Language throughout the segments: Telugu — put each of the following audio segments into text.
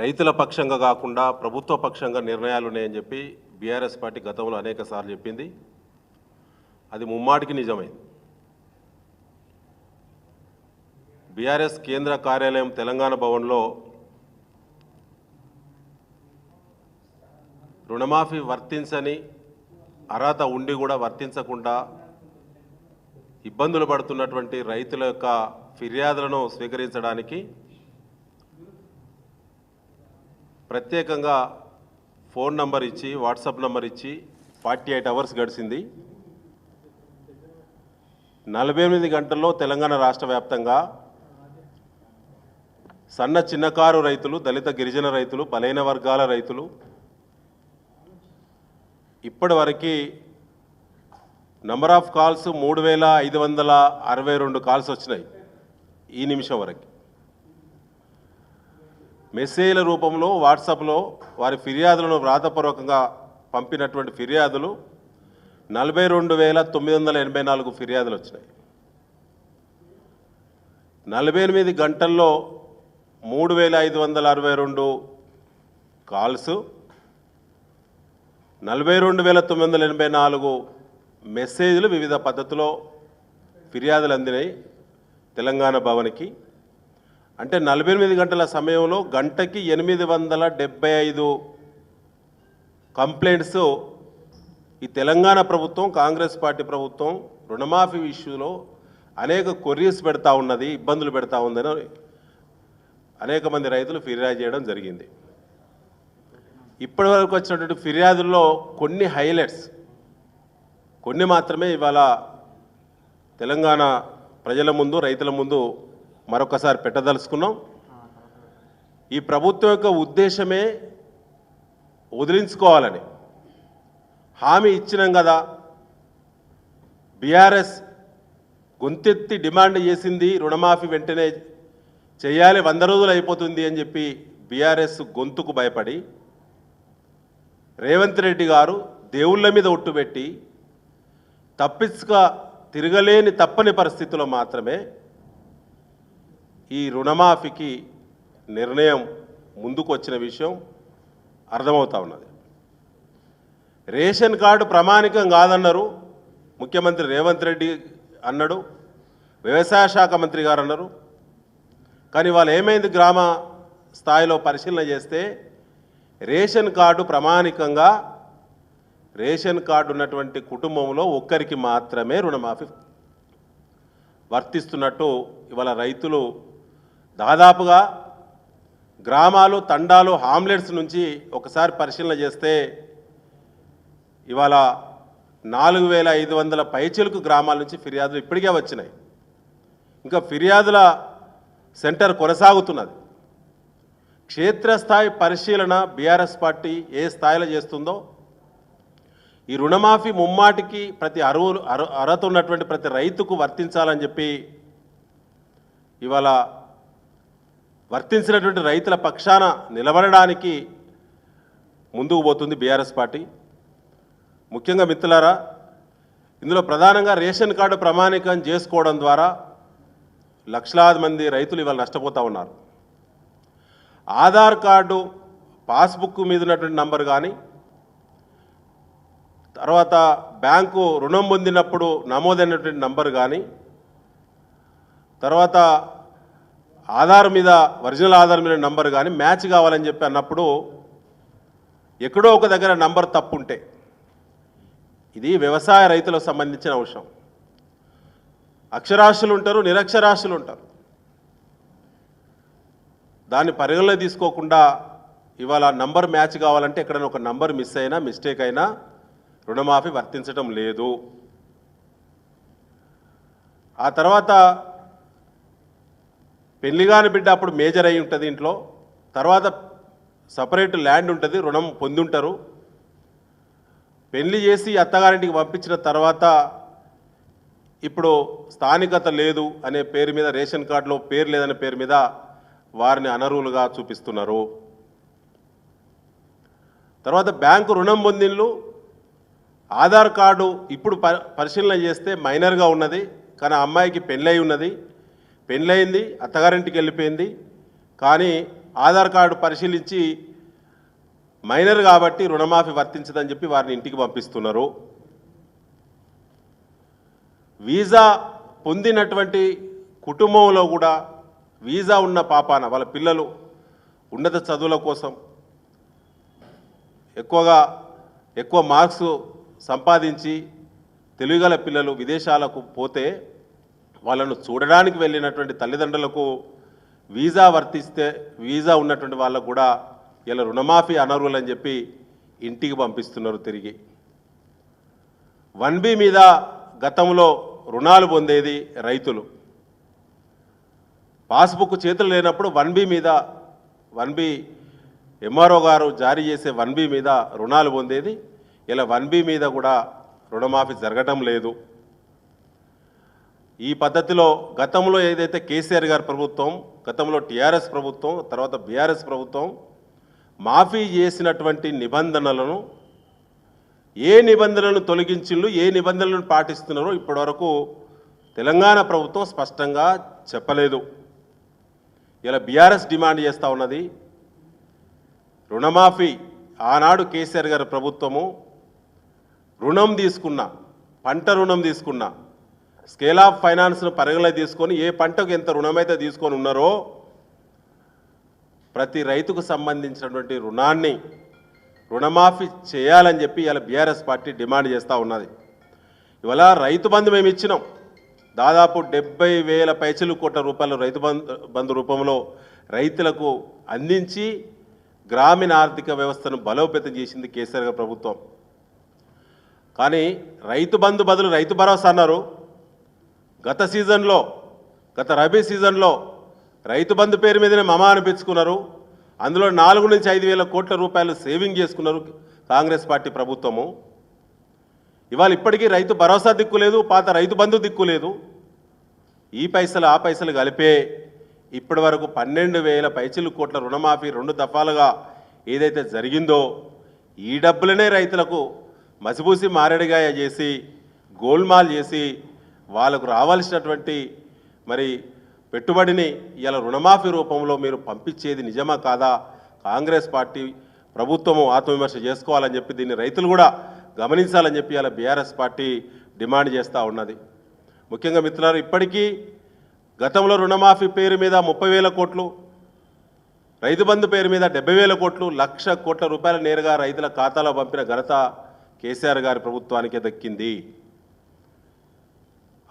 రైతుల పక్షంగా కాకుండా ప్రభుత్వ పక్షంగా నిర్ణయాలు ఉన్నాయని చెప్పి బీఆర్ఎస్ పార్టీ గతంలో అనేక సార్లు చెప్పింది. అది ముమ్మాటికి నిజమైంది. బీఆర్ఎస్ కేంద్ర కార్యాలయం తెలంగాణ భవన్లో రుణమాఫీ వర్తించని అర్హత ఉండి కూడా వర్తించకుండా ఇబ్బందులు పడుతున్నటువంటి రైతుల యొక్క ఫిర్యాదులను స్వీకరించడానికి ప్రత్యేకంగా ఫోన్ నంబర్ ఇచ్చి వాట్సాప్ నంబర్ ఇచ్చి ఫార్టీ ఎయిట్ అవర్స్ గడిచింది. నలభై ఎనిమిది గంటల్లో తెలంగాణ రాష్ట్ర వ్యాప్తంగా సన్న చిన్నకారు రైతులు దళిత గిరిజన రైతులు బలైన వర్గాల రైతులు ఇప్పటి వరకు నంబర్ ఆఫ్ కాల్స్ మూడు వేల ఐదు వందల అరవై రెండు కాల్స్ వచ్చినాయి ఈ నిమిషం వరకు. మెసేజ్ల రూపంలో వాట్సాప్లో వారి ఫిర్యాదులను వ్రాతపూర్వకంగా పంపినటువంటి ఫిర్యాదులు నలభై రెండు వేల తొమ్మిది వందల ఎనభై నాలుగు ఫిర్యాదులు వచ్చినాయి నలభై ఎనిమిది గంటల్లో మూడు వేల ఐదు వందల అరవై రెండు కాల్స్ నలభై రెండు వేల తొమ్మిది వందల ఎనభై నాలుగు మెసేజ్లు వివిధ పద్ధతిలో ఫిర్యాదులు అందినాయి తెలంగాణ భవన్కి. అంటే నలభై ఎనిమిది గంటల సమయంలో గంటకి ఎనిమిది వందల డెబ్బై ఐదు కంప్లైంట్స్ ఈ తెలంగాణ ప్రభుత్వం కాంగ్రెస్ పార్టీ ప్రభుత్వం రుణమాఫీ ఇష్యూలో అనేక కొర్రీస్ పెడతా ఉన్నది ఇబ్బందులు పెడతా ఉందని అనేక మంది రైతులు ఫిర్యాదు చేయడం జరిగింది. ఇప్పటివరకు వచ్చినటువంటి ఫిర్యాదుల్లో కొన్ని హైలైట్స్ కొన్ని మాత్రమే ఇవాళ తెలంగాణ ప్రజల ముందు రైతుల ముందు మరొకసారి పెట్టదలుచుకున్నాం. ఈ ప్రభుత్వం యొక్క ఉద్దేశమే వదిలించుకోవాలని. హామీ ఇచ్చినాం కదా. బీఆర్ఎస్ గొంతెత్తి డిమాండ్ చేసింది రుణమాఫీ వెంటనే చేయాలి వంద రోజులు అయిపోతుంది అని చెప్పి బీఆర్ఎస్ గొంతుకు భయపడి రేవంత్ రెడ్డి గారు దేవుళ్ళ మీద ఒట్టుపెట్టి తప్పించుక తిరగలేని తప్పని పరిస్థితిలో మాత్రమే ఈ రుణమాఫీకి నిర్ణయం ముందుకు వచ్చిన విషయం అర్థమవుతా ఉన్నది. రేషన్ కార్డు ప్రామాణికం కాదన్నారు ముఖ్యమంత్రి రేవంత్ రెడ్డి అన్నాడు వ్యవసాయ శాఖ మంత్రి గారు అన్నారు. కానీ వాళ్ళు ఏమైంది గ్రామ స్థాయిలో పరిశీలన చేస్తే రేషన్ కార్డు ప్రామాణికంగా రేషన్ కార్డు ఉన్నటువంటి కుటుంబంలో ఒక్కరికి మాత్రమే రుణమాఫీ వర్తిస్తున్నట్టు ఇవాళ రైతులు దాదాపుగా గ్రామాలు తండాలు హామ్లెట్స్ నుంచి ఒకసారి పరిశీలన చేస్తే ఇవాళ నాలుగు వేల ఐదు వందల పైచిలకు గ్రామాల నుంచి ఫిర్యాదులు ఇప్పటికే వచ్చినాయి. ఇంకా ఫిర్యాదుల సెంటర్ కొనసాగుతున్నది. క్షేత్రస్థాయి పరిశీలన బీఆర్ఎస్ పార్టీ ఏ స్థాయిలో చేస్తుందో ఈ రుణమాఫీ ముమ్మాటికి ప్రతి అరువులు అరు అర్హత ఉన్నటువంటి ప్రతి రైతుకు వర్తించాలని చెప్పి ఇవాళ వర్తించినటువంటి రైతుల పక్షాన నిలబడడానికి ముందుకు పోతుంది బీఆర్ఎస్ పార్టీ. ముఖ్యంగా మిత్రులారా ఇందులో ప్రధానంగా రేషన్ కార్డు ప్రామాణికం చేసుకోవడం ద్వారా లక్షలాది మంది రైతులు ఇవాళ నష్టపోతూ ఉన్నారు. ఆధార్ కార్డు పాస్బుక్ మీద ఉన్నటువంటి నంబర్ కానీ తర్వాత బ్యాంకు రుణం పొందినప్పుడు నమోదైనటువంటి నంబర్ కానీ తర్వాత ఆధార్ మీద ఒరిజినల్ ఆధార్ మీద నంబర్ కానీ మ్యాచ్ కావాలని చెప్పి అన్నప్పుడు ఎక్కడో ఒక దగ్గర నంబర్ తప్పు ఉంటే ఇది వ్యవసాయ రైతులకు సంబంధించిన అంశం. అక్షరాస్యులు ఉంటారు నిరక్షరాస్యులు ఉంటారు దాన్ని పరిగణలో తీసుకోకుండా ఇవాళ నంబర్ మ్యాచ్ కావాలంటే ఎక్కడైనా ఒక నంబర్ మిస్ అయినా మిస్టేక్ అయినా రుణమాఫీ వర్తించడం లేదు. ఆ తర్వాత పెళ్ళిగాని బిడ్డ అప్పుడు మేజర్ అయి ఉంటుంది ఇంట్లో తర్వాత సపరేట్ ల్యాండ్ ఉంటుంది రుణం పొంది ఉంటారు పెళ్ళి చేసి అత్తగారింటికి పంపించిన తర్వాత ఇప్పుడు స్థానికత లేదు అనే పేరు మీద రేషన్ కార్డులో పేరు లేదనే పేరు మీద వారిని అనర్హులుగా చూపిస్తున్నారు. తర్వాత బ్యాంకు రుణం పొందిన్లు ఆధార్ కార్డు ఇప్పుడు ప పరిశీలన చేస్తే మైనర్గా ఉన్నది కానీ అమ్మాయికి పెళ్ళై ఉన్నది. పెళ్ళయింది అత్తగారింటికి వెళ్ళిపోయింది. కానీ ఆధార్ కార్డు పరిశీలించి మైనర్ కాబట్టి రుణమాఫీ వర్తించదని చెప్పి వారిని ఇంటికి పంపిస్తున్నారు. వీసా పొందినటువంటి కుటుంబంలో కూడా వీసా ఉన్న పాపాన వాళ్ళ పిల్లలు ఉన్నత చదువుల కోసం ఎక్కువగా ఎక్కువ మార్క్స్ సంపాదించి తెలుగుగల పిల్లలు విదేశాలకు పోతే వాళ్ళను చూడడానికి వెళ్ళినటువంటి తల్లిదండ్రులకు వీసా వర్తిస్తే వీసా ఉన్నటువంటి వాళ్ళకు కూడా ఇలా రుణమాఫీ అనర్హులు అని చెప్పి ఇంటికి పంపిస్తున్నారు తిరిగి. వన్ బి మీద గతంలో రుణాలు పొందేది రైతులు. పాస్బుక్ చేతులు లేనప్పుడు వన్ బి మీద వన్ బి ఎంఆర్ఓ గారు జారీ చేసే వన్ బి మీద రుణాలు పొందేది. ఇలా వన్ బి మీద కూడా రుణమాఫీ జరగటం లేదు. ఈ పద్ధతిలో గతంలో ఏదైతే కేసీఆర్ గారి ప్రభుత్వం గతంలో టీఆర్ఎస్ ప్రభుత్వం తర్వాత బీఆర్ఎస్ ప్రభుత్వం మాఫీ చేసినటువంటి నిబంధనలను ఏ నిబంధనలను తొలగించిండ్రు ఏ నిబంధనలను పాటిస్తున్నారో ఇప్పటివరకు తెలంగాణ ప్రభుత్వం స్పష్టంగా చెప్పలేదు. ఇలా బీఆర్ఎస్ డిమాండ్ చేస్తూ ఉన్నది రుణమాఫీ ఆనాడు కేసీఆర్ గారి ప్రభుత్వము రుణం తీసుకున్న పంట రుణం తీసుకున్న స్కేల్ ఆఫ్ ఫైనాన్స్ను పరిగణలో తీసుకొని ఏ పంటకు ఎంత రుణమైతే తీసుకొని ఉన్నారో ప్రతి రైతుకు సంబంధించినటువంటి రుణాన్ని రుణమాఫీ చేయాలని చెప్పి ఇలా బీఆర్ఎస్ పార్టీ డిమాండ్ చేస్తూ ఉన్నది. ఇవాళ రైతు బంధు మేము ఇచ్చినాం. దాదాపు డెబ్బై వేల పైసలు కోట్ల రూపాయలు రైతు బంధు బంధు రూపంలో రైతులకు అందించి గ్రామీణ ఆర్థిక వ్యవస్థను బలోపేతం చేసింది కేసీఆర్ ప్రభుత్వం. కానీ రైతు బంధు బదులు రైతు భరోసా అన్నారు. గత సీజన్లో గత రబీ సీజన్లో రైతు బంధు పేరు మీదనే మమ అనిపించుకున్నారు. అందులో నాలుగు నుంచి ఐదు వేల కోట్ల రూపాయలు సేవింగ్ చేసుకున్నారు కాంగ్రెస్ పార్టీ ప్రభుత్వము. ఇవాళ ఇప్పటికీ రైతు భరోసా దిక్కు లేదు పాత రైతు బంధు దిక్కు లేదు. ఈ పైసలు ఆ పైసలు కలిపే ఇప్పటి వరకు పన్నెండు వేల పైసలు కోట్ల రుణమాఫీ రెండు దఫాలుగా ఏదైతే జరిగిందో ఈ డబ్బులనే రైతులకు మసిబూసి మారేడుగాయ చేసి గోల్మాల్ చేసి వాళ్ళకు రావాల్సినటువంటి మరి పెట్టుబడిని ఇలా రుణమాఫీ రూపంలో మీరు పంపించేది నిజమా కాదా? కాంగ్రెస్ పార్టీ ప్రభుత్వము ఆత్మవిమర్శ చేసుకోవాలని చెప్పి దీన్ని రైతులు కూడా గమనించాలని చెప్పి ఇలా బీఆర్ఎస్ పార్టీ డిమాండ్ చేస్తూ ఉన్నది. ముఖ్యంగా మిత్రులారు ఇప్పటికీ గతంలో రుణమాఫీ పేరు మీద ముప్పై వేల కోట్లు రైతు బంధు పేరు మీద డెబ్బై వేల కోట్లు లక్ష కోట్ల రూపాయలు నేరుగా రైతుల ఖాతాలో పంపిన ఘనత కేసీఆర్ గారి ప్రభుత్వానికే దక్కింది.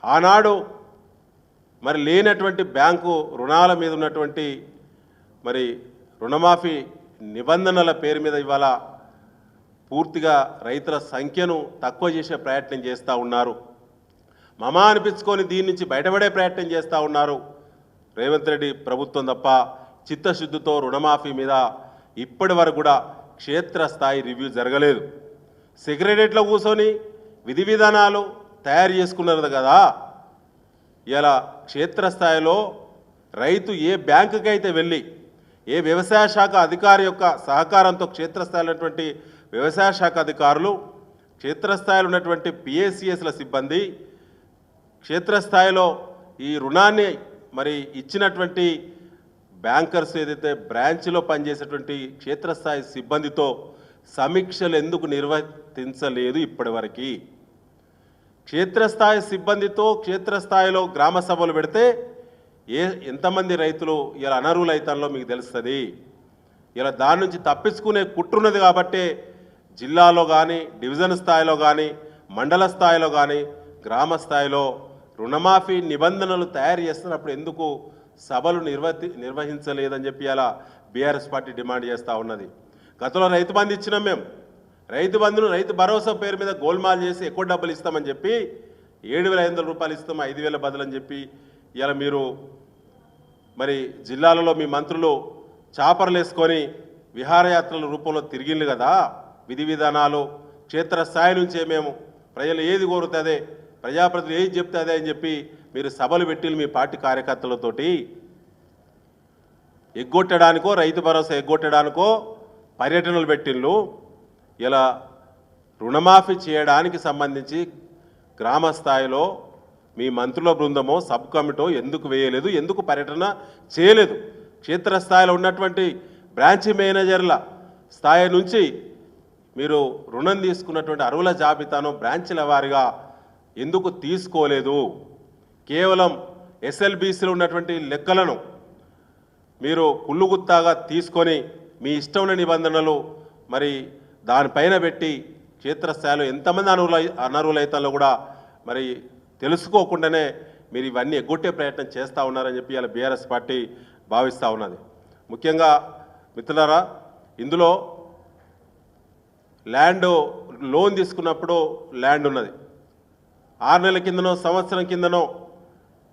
ఆనాడు మరి లేనటువంటి బ్యాంకు రుణాల మీద ఉన్నటువంటి మరి రుణమాఫీ నిబంధనల పేరు మీద ఇవాళ పూర్తిగా రైతుల సంఖ్యను తక్కువ చేసే ప్రయత్నం చేస్తూ ఉన్నారు. మమ అనిపించుకొని దీని నుంచి బయటపడే ప్రయత్నం చేస్తూ ఉన్నారు. రేవంత్ రెడ్డి ప్రభుత్వం తప్ప చిత్తశుద్ధితో రుణమాఫీ మీద ఇప్పటి వరకు కూడా క్షేత్రస్థాయి రివ్యూ జరగలేదు. సెక్రటరియట్లో కూర్చొని విధి విధానాలు తయారు చేసుకున్నారు కదా. ఇలా క్షేత్రస్థాయిలో రైతు ఏ బ్యాంకుకి అయితే వెళ్ళి ఏ వ్యవసాయ శాఖ అధికారి యొక్క సహకారంతో క్షేత్రస్థాయిలో ఉన్నటువంటి వ్యవసాయ శాఖ అధికారులు క్షేత్రస్థాయిలో ఉన్నటువంటి పిఏసిఎస్ల సిబ్బంది క్షేత్రస్థాయిలో ఈ రుణాన్ని మరి ఇచ్చినటువంటి బ్యాంకర్స్ ఏదైతే బ్రాంచ్లో పనిచేసేటువంటి క్షేత్రస్థాయి సిబ్బందితో సమీక్షలు ఎందుకు నిర్వర్తించలేదు ఇప్పటివరకు? క్షేత్రస్థాయి సిబ్బందితో క్షేత్రస్థాయిలో గ్రామ సభలు పెడితే ఏ ఎంతమంది రైతులు ఇలా అనర్హులైతానో మీకు తెలుస్తుంది. ఇలా దాని నుంచి తప్పించుకునే కుట్రున్నది కాబట్టే జిల్లాలో కానీ డివిజన్ స్థాయిలో కానీ మండల స్థాయిలో కానీ గ్రామ స్థాయిలో రుణమాఫీ నిబంధనలు తయారు చేస్తున్నప్పుడు ఎందుకు సభలు నిర్వహి నిర్వహించలేదని చెప్పి అలా బీఆర్ఎస్ పార్టీ డిమాండ్ చేస్తూ ఉన్నది. గతంలో రైతు బంధు ఇచ్చినాం మేము. రైతు బంధును రైతు భరోసా పేరు మీద గోల్మాల్ చేసి ఎక్కువ డబ్బులు ఇస్తామని చెప్పి ఏడు వేల ఐదు వందల రూపాయలు ఇస్తాం ఐదు వేల బదులని చెప్పి ఇలా మీరు మరి జిల్లాలలో మీ మంత్రులు చాపర్లు వేసుకొని విహారయాత్రల రూపంలో తిరిగిండు కదా. విధి విధానాలు క్షేత్రస్థాయి నుంచే మేము ప్రజలు ఏది కోరుతుందే ప్రజాప్రతినిధులు ఏది చెప్తుంది అని చెప్పి మీరు సభలు పెట్టి మీ పార్టీ కార్యకర్తలతోటి. ఎగ్గొట్టడానికో రైతు భరోసా ఎగ్గొట్టడానికో పర్యటనలు పెట్టిండ్రు ఇలా రుణమాఫీ చేయడానికి సంబంధించి గ్రామ స్థాయిలో మీ మంత్రుల బృందమో సబ్ కమిటో ఎందుకు వేయలేదు ఎందుకు పర్యటన చేయలేదు? క్షేత్రస్థాయిలో ఉన్నటువంటి బ్రాంచ్ మేనేజర్ల స్థాయి నుంచి మీరు రుణం తీసుకున్నటువంటి అరువుల జాబితాను బ్రాంచ్ల వారిగా ఎందుకు తీసుకోలేదు? కేవలం ఎస్ఎల్బీసీలో ఉన్నటువంటి లెక్కలను మీరు కుళ్ళుగుత్తాగా తీసుకొని మీ ఇష్టమైన నిబంధనలు మరి దానిపైన పెట్టి క్షేత్రస్థాయిలో ఎంతమంది అనర్హుల అనర్హులైతాలో కూడా మరి తెలుసుకోకుండానే మీరు ఇవన్నీ ఎగ్గొట్టే ప్రయత్నం చేస్తూ ఉన్నారని చెప్పి ఇలా బీఆర్ఎస్ పార్టీ భావిస్తూ ఉన్నది. ముఖ్యంగా మిత్రులారా ఇందులో ల్యాండ్ లోన్ తీసుకున్నప్పుడు ల్యాండ్ ఉన్నది. ఆరు నెలల కిందనో సంవత్సరం కిందనో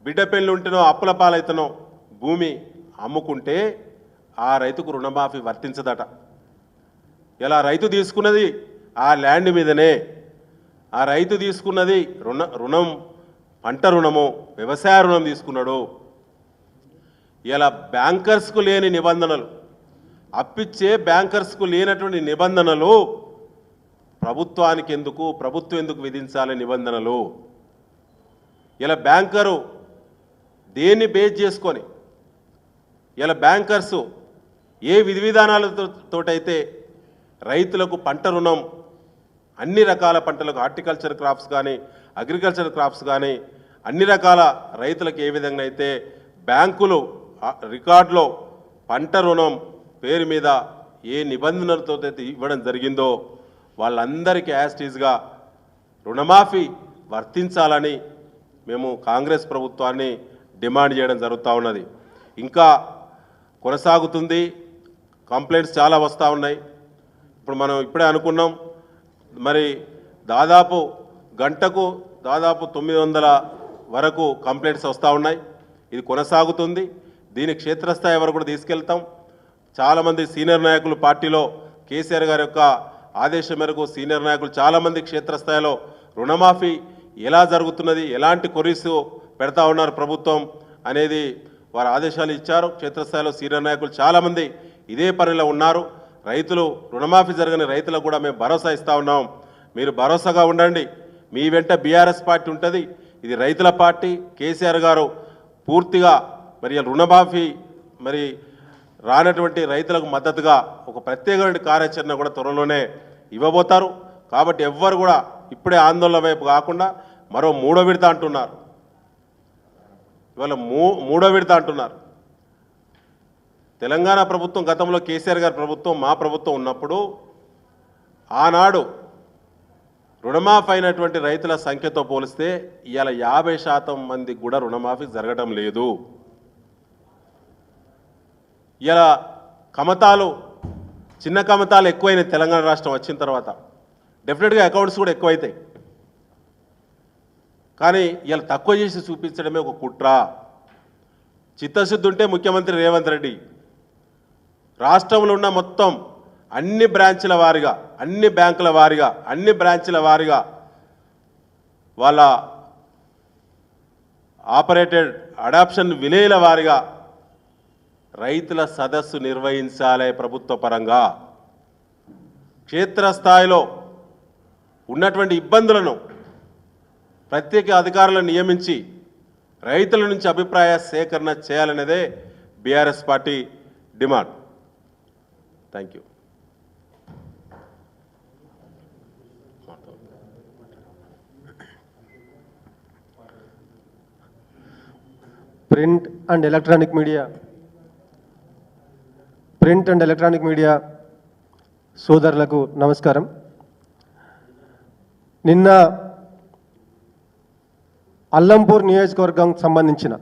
బిడ్డ పెళ్ళి ఉంటేనో అప్పుల పాలైతేనో భూమి అమ్ముకుంటే ఆ రైతుకు రుణమాఫీ వర్తించదట. ఇలా రైతు తీసుకున్నది? ఆ ల్యాండ్ మీదనే. ఆ రైతు తీసుకున్నది రుణ రుణం పంట రుణము వ్యవసాయ రుణం తీసుకున్నాడు. ఇలా బ్యాంకర్స్కు లేని నిబంధనలు అప్పిచ్చే బ్యాంకర్స్కు లేనటువంటి నిబంధనలు ప్రభుత్వానికి ఎందుకు ప్రభుత్వం ఎందుకు విధించాలి నిబంధనలు? ఇలా బ్యాంకరు దేన్ని బేస్ చేసుకొని ఇలా బ్యాంకర్సు ఏ విధి విధానాలతో తోటైతే రైతులకు పంట రుణం అన్ని రకాల పంటలకు హార్టికల్చర్ క్రాప్స్ కానీ అగ్రికల్చర్ క్రాప్స్ కానీ అన్ని రకాల రైతులకు ఏ విధంగా అయితే బ్యాంకులు రికార్డులో పంట రుణం పేరు మీద ఏ నిబంధనలతో అయితే ఇవ్వడం జరిగిందో వాళ్ళందరికీ యాస్టీజ్గా రుణమాఫీ వర్తించాలని మేము కాంగ్రెస్ ప్రభుత్వాన్ని డిమాండ్ చేయడం జరుగుతూ ఉన్నది. ఇంకా కొనసాగుతుంది. కంప్లైంట్స్ చాలా వస్తూ ఉన్నాయి. ఇప్పుడు మనం ఇప్పుడే అనుకున్నాం మరి దాదాపు గంటకు దాదాపు తొమ్మిది వందల వరకు కంప్లైంట్స్ వస్తూ ఉన్నాయి. ఇది కొనసాగుతుంది. దీని క్షేత్రస్థాయి వరకు కూడా తీసుకెళ్తాం. చాలామంది సీనియర్ నాయకులు పార్టీలో కేసీఆర్ గారి యొక్క ఆదేశం మేరకు సీనియర్ నాయకులు చాలామంది క్షేత్రస్థాయిలో రుణమాఫీ ఎలా జరుగుతున్నది ఎలాంటి కొరీస్ పెడతా ఉన్నారు ప్రభుత్వం అనేది వారు ఆదేశాలు ఇచ్చారు. క్షేత్రస్థాయిలో సీనియర్ నాయకులు చాలామంది ఇదే పనిలో ఉన్నారు. రైతులు రుణమాఫీ జరగని రైతులకు కూడా మేము భరోసా ఇస్తా ఉన్నాం. మీరు భరోసాగా ఉండండి. మీ వెంట బీఆర్ఎస్ పార్టీ ఉంటుంది. ఇది రైతుల పార్టీ. కేసీఆర్ గారు పూర్తిగా మరి రుణమాఫీ మరి రానటువంటి రైతులకు మద్దతుగా ఒక ప్రత్యేకమైన కార్యాచరణ కూడా త్వరలోనే ఇవ్వబోతారు. కాబట్టి ఎవ్వరు కూడా ఇప్పుడే ఆందోళన వైపు కాకుండా మరో మూడో విడత అంటున్నారు. ఇవాళ మూ మూడో విడత అంటున్నారు. తెలంగాణ ప్రభుత్వం గతంలో కేసీఆర్ గారి ప్రభుత్వం మా ప్రభుత్వం ఉన్నప్పుడు ఆనాడు రుణమాఫీ అయినటువంటి రైతుల సంఖ్యతో పోలిస్తే ఇవాళ యాభై శాతం మంది కూడా రుణమాఫీ జరగడం లేదు. ఇలా కమతాలు చిన్న కమతాలు ఎక్కువైనాయి తెలంగాణ రాష్ట్రం వచ్చిన తర్వాత. డెఫినెట్గా అకౌంట్స్ కూడా ఎక్కువైతాయి. కానీ ఇలా తక్కువ చేసి చూపించడమే ఒక కుట్ర. చిత్తశుద్ధి ఉంటే ముఖ్యమంత్రి రేవంత్ రెడ్డి రాష్ట్రంలో ఉన్న మొత్తం అన్ని బ్రాంచ్ల వారిగా అన్ని బ్యాంకుల వారిగా అన్ని బ్రాంచ్ల వారిగా వాళ్ళ ఆపరేటెడ్ అడాప్షన్ విలేల వారిగా రైతుల సదస్సు నిర్వహించాలి ప్రభుత్వ పరంగా. క్షేత్రస్థాయిలో ఉన్నటువంటి ఇబ్బందులను ప్రత్యేక అధికారులను నియమించి రైతుల నుంచి అభిప్రాయ సేకరణ చేయాలనేదే BRS party demand. Thank you print and electronic media print and electronic media సోదరులకు నమస్కారం. నిన్న అల్లంపూర్ నియోజకవర్గం సంబంధించిన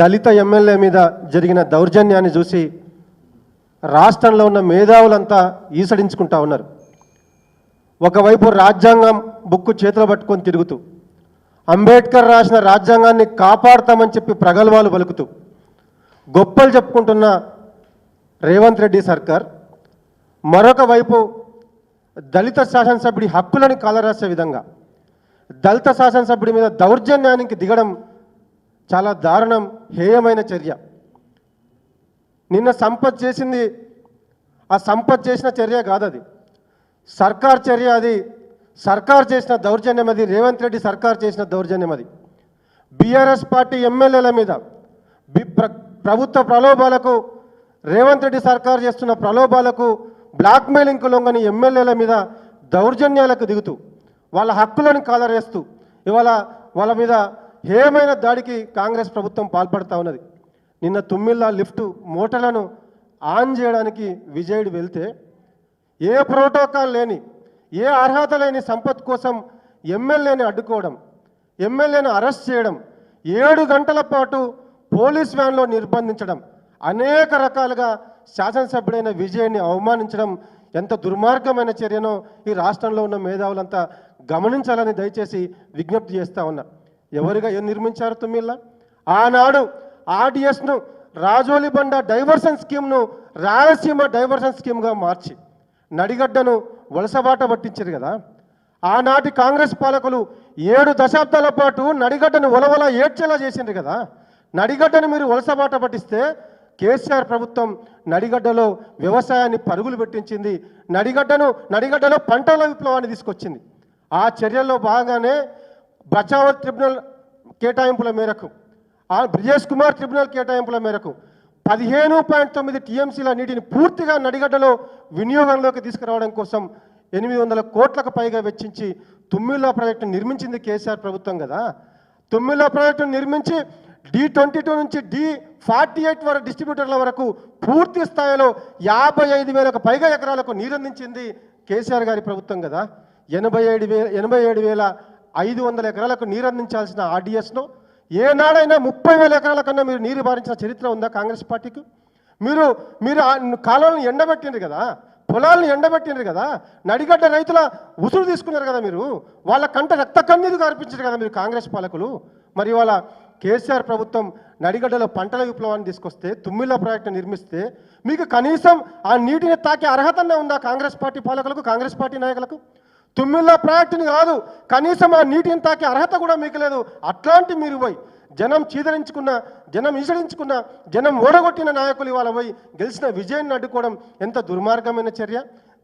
దళిత ఎమ్మెల్యే మీద జరిగిన దౌర్జన్యాన్ని చూసి రాష్ట్రంలో ఉన్న మేధావులంతా ఈసడించుకుంటా ఉన్నారు. ఒకవైపు రాజ్యాంగం బుక్కు చేతిలో పట్టుకొని తిరుగుతూ అంబేద్కర్ రాసిన రాజ్యాంగాన్ని కాపాడతామని చెప్పి ప్రగల్భాలు పలుకుతూ గొప్పలు చెప్పుకుంటున్న రేవంత్ రెడ్డి సర్కార్ మరొక వైపు దళిత శాసనసభ్యుడి హక్కులను కాలరాసే విధంగా దళిత శాసనసభ్యుడి మీద దౌర్జన్యానికి దిగడం చాలా దారుణం హేయమైన చర్య. నిన్న సంపత్ చేసింది ఆ సంపత్ చేసిన చర్య కాదు అది సర్కార్ చర్య అది. సర్కార్ చేసిన దౌర్జన్యం అది. రేవంత్ రెడ్డి సర్కార్ చేసిన దౌర్జన్యం అది. బీఆర్ఎస్ పార్టీ ఎమ్మెల్యేల మీద బి ప్రభుత్వ ప్రలోభాలకు రేవంత్ రెడ్డి సర్కార్ చేస్తున్న ప్రలోభాలకు బ్లాక్మెయిలింగ్కు లొంగని ఎమ్మెల్యేల మీద దౌర్జన్యాలకు దిగుతూ వాళ్ళ హక్కులను కాలరేస్తూ ఇవాళ వాళ్ళ మీద హేమైన దాడికి కాంగ్రెస్ ప్రభుత్వం పాల్పడుతూ ఉన్నది. నిన్న తుమ్మిళ్ళ లిఫ్ట్ మూటలను ఆన్ చేయడానికి విజయుడు వెళ్తే ఏ ప్రోటోకాల్ లేని ఏ అర్హత లేని సంపత్ కోసం ఎమ్మెల్యేని అడ్డుకోవడం ఎమ్మెల్యేని అరెస్ట్ చేయడం ఏడు గంటల పాటు పోలీస్ వ్యాన్లో నిర్బంధించడం అనేక రకాలుగా శాసనసభ్యుడైన విజయ్ని అవమానించడం ఎంత దుర్మార్గమైన చర్యనో ఈ రాష్ట్రంలో ఉన్న మేధావులంతా గమనించాలని దయచేసి విజ్ఞప్తి చేస్తా ఉన్నా. ఎవరిగా ఏం నిర్మించారు తుమ్మిళ్ళ? ఆనాడు ఆర్డిఎస్ను రాజోలి బండ డైవర్షన్ స్కీమ్ను రాయలసీమ డైవర్షన్ స్కీమ్గా మార్చి నడిగడ్డను వలసబాట పట్టించారు కదా. ఆనాటి కాంగ్రెస్ పాలకులు ఏడు దశాబ్దాల పాటు నడిగడ్డను ఒలవల ఏడ్చేలా చేసిండ్రు కదా. నడిగడ్డను మీరు వలసబాట పట్టిస్తే కేసీఆర్ ప్రభుత్వం నడిగడ్డలో వ్యవసాయాన్ని పరుగులు పెట్టించింది. నడిగడ్డను నడిగడ్డలో పంటల విప్లవాన్ని తీసుకొచ్చింది. ఆ చర్యల్లో భాగంగానే బచావ్ ట్రిబ్యునల్ కేటాయింపుల మేరకు ఆ బ్రిజేష్ కుమార్ ట్రిబ్యునల్ కేటాయింపుల మేరకు పదిహేను పాయింట్ తొమ్మిది టీఎంసీల నీటిని పూర్తిగా నడిగడ్డలో వినియోగంలోకి తీసుకురావడం కోసం ఎనిమిది వందల కోట్లకు పైగా వెచ్చించి తుమ్మిళ్ళ ప్రాజెక్టు నిర్మించింది కేసీఆర్ ప్రభుత్వం కదా. తుమ్మిళ్ళ ప్రాజెక్టును నిర్మించి డి ట్వంటీ టూ నుంచి డి ఫార్టీ ఎయిట్ వరకు డిస్ట్రిబ్యూటర్ల వరకు పూర్తి స్థాయిలో యాభై ఐదు వేలకు పైగా ఎకరాలకు నీరందించింది కేసీఆర్ గారి ప్రభుత్వం కదా. ఎనభై ఏడు వేల ఎనభై ఏడు వేల ఐదు వందల ఎకరాలకు నీరందించాల్సిన ఆర్డీఎస్ను ఏనాడైనా ముప్పై వేల ఎకరాల కన్నా మీరు నీరు బారించిన చరిత్ర ఉందా కాంగ్రెస్ పార్టీకి? మీరు మీరు కాలువలను ఎండబెట్టిండ్రు కదా పొలాలను ఎండబెట్టిండ్రు కదా నడిగడ్డ రైతుల ఉసురు తీసుకున్నారు కదా మీరు వాళ్ళ కంట రక్త కన్నీరు కార్పించారు కదా మీరు కాంగ్రెస్ పాలకులు. మరి ఇవాళ కేసీఆర్ ప్రభుత్వం నడిగడ్డలో పంటల విప్లవాన్ని తీసుకొస్తే తుమ్మిళ్ళ ప్రాజెక్టు నిర్మిస్తే మీకు కనీసం ఆ నీటిని తాకే అర్హతనే ఉందా కాంగ్రెస్ పార్టీ పాలకులకు కాంగ్రెస్ పార్టీ నాయకులకు? తుమ్మిళ్ళ ప్రాజెక్టుని కాదు కనీసం ఆ నీటిని తాకే అర్హత కూడా మీకు లేదు. అట్లాంటి మీరు పోయి జనం చీదరించుకున్న జనం ఈసడించుకున్న జనం ఓడగొట్టిన నాయకులు ఇవాళ పోయి గెలిచిన విజయాన్ని అడ్డుకోవడం ఎంత దుర్మార్గమైన చర్య?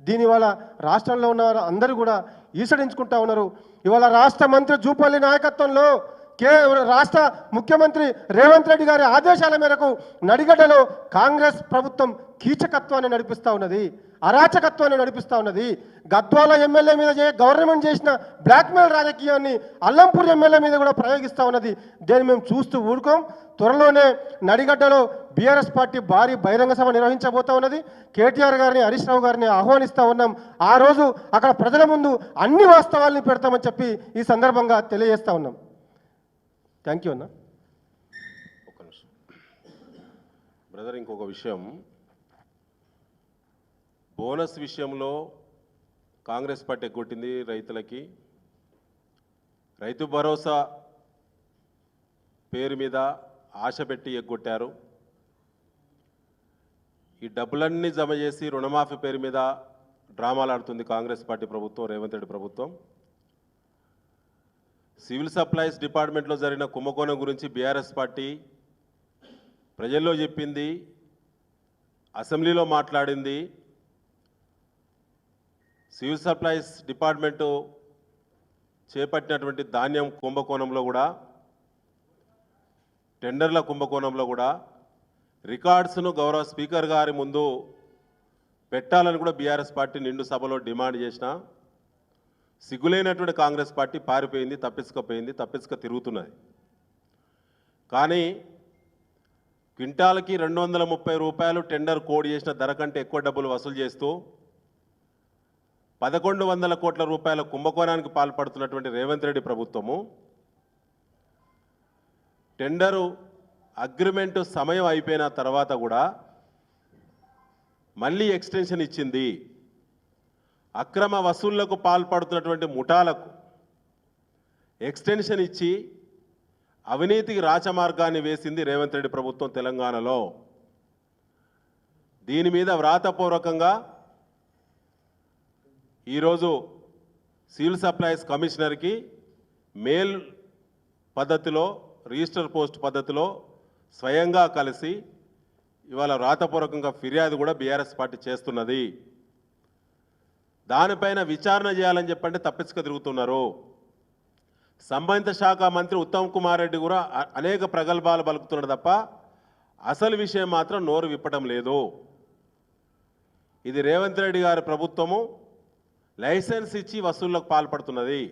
దీనివల్ల రాష్ట్రంలో ఉన్న అందరూ కూడా ఈసడించుకుంటా ఉన్నారు. ఇవాళ రాష్ట్ర మంత్రి జూపల్లి నాయకత్వంలో కే రాష్ట్ర ముఖ్యమంత్రి రేవంత్ రెడ్డి గారి ఆదేశాల మేరకు నడిగడ్డలో కాంగ్రెస్ ప్రభుత్వం కీచకత్వాన్ని నడిపిస్తూ ఉన్నది. అరాచకత్వాన్ని నడిపిస్తూ ఉన్నది. గద్వాల ఎమ్మెల్యే మీద గవర్నమెంట్ చేసిన బ్లాక్మెయిల్ రాజకీయాన్ని అల్లంపూర్ ఎమ్మెల్యే మీద కూడా ప్రయోగిస్తూ ఉన్నది. దీన్ని మేము చూస్తూ ఊరుకోం. త్వరలోనే నడిగడ్డలో బీఆర్ఎస్ పార్టీ భారీ బహిరంగ సభ నిర్వహించబోతా ఉన్నది. కేటీఆర్ గారిని హరీష్ రావు గారిని ఆహ్వానిస్తూ ఉన్నాం. ఆ రోజు అక్కడ ప్రజల ముందు అన్ని వాస్తవాల్ని పెడతామని చెప్పి ఈ సందర్భంగా తెలియజేస్తా ఉన్నాం. థ్యాంక్ యూ అన్న బ్రదర్ ఇంకొక విషయం. బోనస్ విషయంలో కాంగ్రెస్ పార్టీ ఎగ్గొట్టింది రైతులకి. రైతు భరోసా పేరు మీద ఆశ పెట్టి ఎగ్గొట్టారు. ఈ డబ్బులన్నీ జమ చేసి రుణమాఫీ పేరు మీద డ్రామాలు ఆడుతుంది కాంగ్రెస్ పార్టీ ప్రభుత్వం రేవంత్ రెడ్డి ప్రభుత్వం. సివిల్ సప్లైస్ డిపార్ట్మెంట్లో జరిగిన కుంభకోణం గురించి బీఆర్ఎస్ పార్టీ ప్రజల్లో చెప్పింది అసెంబ్లీలో మాట్లాడింది. సివిల్ సప్లైస్ డిపార్ట్మెంటు చేపట్టినటువంటి ధాన్యం కుంభకోణంలో కూడా టెండర్ల కుంభకోణంలో కూడా రికార్డ్స్ను గౌరవ స్పీకర్ గారి ముందు పెట్టాలని కూడా బీఆర్ఎస్ పార్టీ నిండు సభలో డిమాండ్ చేసిన సిగ్గులేనటువంటి కాంగ్రెస్ పార్టీ పారిపోయింది తప్పించుకపోయింది తప్పించుక తిరుగుతున్నది. కానీ క్వింటాల్కి రెండు వందల ముప్పై రూపాయలు టెండర్ కోడ్ చేసిన ధర కంటే ఎక్కువ డబ్బులు వసూలు చేస్తూ పదకొండు వందల కోట్ల రూపాయల కుంభకోణానికి పాల్పడుతున్నటువంటి రేవంత్ రెడ్డి ప్రభుత్వము టెండరు అగ్రిమెంటు సమయం అయిపోయిన తర్వాత కూడా మళ్ళీ ఎక్స్టెన్షన్ ఇచ్చింది. అక్రమ వసూళ్ళకు పాల్పడుతున్నటువంటి ముఠాలకు ఎక్స్టెన్షన్ ఇచ్చి అవినీతికి రాచమార్గాన్ని వేసింది రేవంత్ రెడ్డి ప్రభుత్వం తెలంగాణలో. దీని మీద వ్రాతపూర్వకంగా ఈరోజు సివిల్ సప్లైస్ కమిషనర్కి మెయిల్ పద్ధతిలో రిజిస్టర్ పోస్ట్ పద్ధతిలో స్వయంగా కలిసి ఇవాళ వ్రాతపూర్వకంగా ఫిర్యాదు కూడా బీఆర్ఎస్ పార్టీ చేస్తున్నది. దానిపైన విచారణ చేయాలని చెప్పంటే తప్పించుక తిరుగుతున్నారు. సంబంధిత శాఖ మంత్రి ఉత్తమ్ కుమార్ రెడ్డి కూడా అనేక ప్రగల్భాలు పలుకుతున్నాడు తప్ప అసలు విషయం మాత్రం నోరు విప్పటం లేదు. ఇది రేవంత్ రెడ్డి గారి ప్రభుత్వము లైసెన్స్ ఇచ్చి వసూళ్ళకు పాల్పడుతున్నది.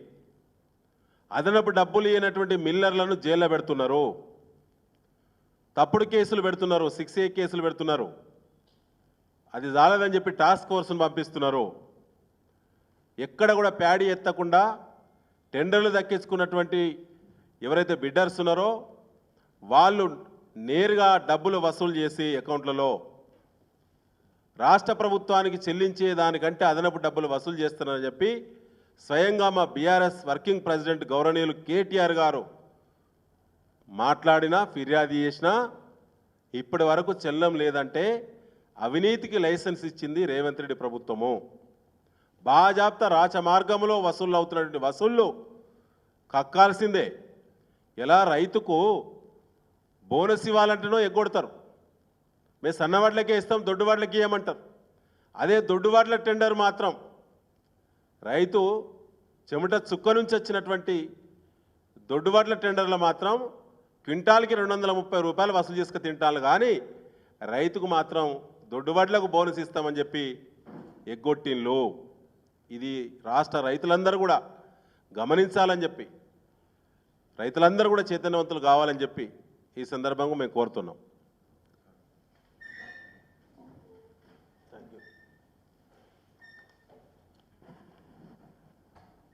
అదనపు డబ్బులు ఇవ్వనటువంటి మిల్లర్లను జైల్లో పెడుతున్నారు. తప్పుడు కేసులు పెడుతున్నారు సిక్స్ ఏ కేసులు పెడుతున్నారు. అది చాలదని చెప్పి టాస్క్ ఫోర్స్ను పంపిస్తున్నారు. ఎక్కడ కూడా ప్యాడీ ఎత్తకుండా టెండర్లు దక్కించుకున్నటువంటి ఎవరైతే బిడ్డర్స్ ఉన్నారో వాళ్ళు నేరుగా డబ్బులు వసూలు చేసి అకౌంట్లలో రాష్ట్ర ప్రభుత్వానికి చెల్లించే దానికంటే అదనపు డబ్బులు వసూలు చేస్తున్నారని చెప్పి స్వయంగా మా బీఆర్ఎస్ వర్కింగ్ ప్రెసిడెంట్ గౌరవనీయులు కేటీఆర్ గారు మాట్లాడినా ఫిర్యాదు చేసినా ఇప్పటి వరకు చెల్లం లేదంటే అవినీతికి లైసెన్స్ ఇచ్చింది రేవంత్ రెడ్డి ప్రభుత్వము. బాజాప్త రాచమార్గంలో వసూళ్ళు అవుతున్నటువంటి వసూళ్ళు కక్కాల్సిందే. ఎలా రైతుకు బోనస్ ఇవ్వాలంటేనో ఎగ్గొడతారు. మేము సన్నవాట్లకే ఇస్తాం దొడ్డువాట్లకి ఇవ్వమంటారు అదే దొడ్డువాట్ల టెండర్ మాత్రం రైతు చెమట చుక్క నుంచి వచ్చినటువంటి దొడ్డువాట్ల టెండర్లు మాత్రం క్వింటాల్కి రెండు వందల ముప్పై రూపాయలు వసూలు చేసుకు తింటారు కానీ రైతుకు మాత్రం దొడ్డువాట్లకు బోనస్ ఇస్తామని చెప్పి ఎగ్గొట్టిన్లు ఇది రాష్ట్ర రైతులందరూ కూడా గమనించాలని చెప్పి రైతులందరూ కూడా చైతన్యవంతులు కావాలని చెప్పి ఈ సందర్భంగా మేము కోరుతున్నాం.